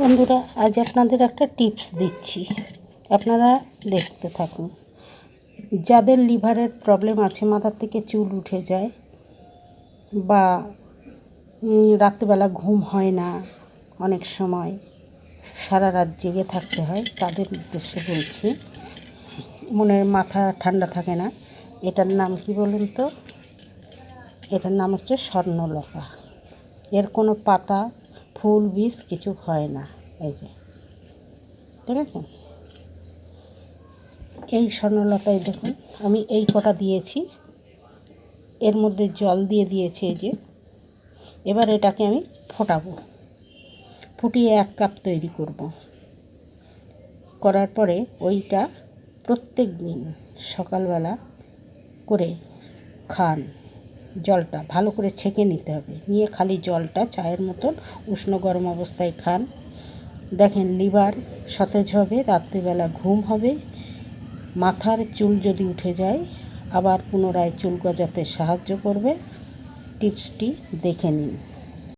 বন্ধুরা, আজ আপনাদের একটা টিপস দিচ্ছি। আপনারা দেখতে থাকুন। যাদের লিভারের প্রবলেম আছে, মাথার থেকে চুল উঠে যায় বা রাত্রিবেলা ঘুম হয় না অনেক সময়, সারা রাত জেগে থাকতে হয়, তাদের উদ্দেশ্যে বলছি, মনে মাথা ঠান্ডা থাকে না, এটার নাম কি বলুন তো? এটার নাম হচ্ছে স্বর্ণলতা। এর কোনো পাতা ফুল বীজ কিছু হয় না, এই যে। ঠিক আছে? এই স্বর্ণলতায় দেখুন, আমি এই কটা দিয়েছি। এর মধ্যে জল দিয়ে দিয়েছি এই যে। এবার এটাকে আমি ফোটাবো। ফুটিয়ে এক কাপ তৈরি করব। করার পরে ওইটা প্রত্যেক দিন সকালবেলা করে খান। জলটা ভালো করে ছেঁকে নিতে হবে। নিয়ে খালি জলটা চায়ের মতন উষ্ণ গরম অবস্থায় খান। দেখেন লিভার সতেজ হবে, রাত্রিবেলা ঘুম হবে। মাথার চুল যদি উঠে যায়, আবার পুনরায় চুল গজাতে সাহায্য করবে। টিপসটি দেখে নিন।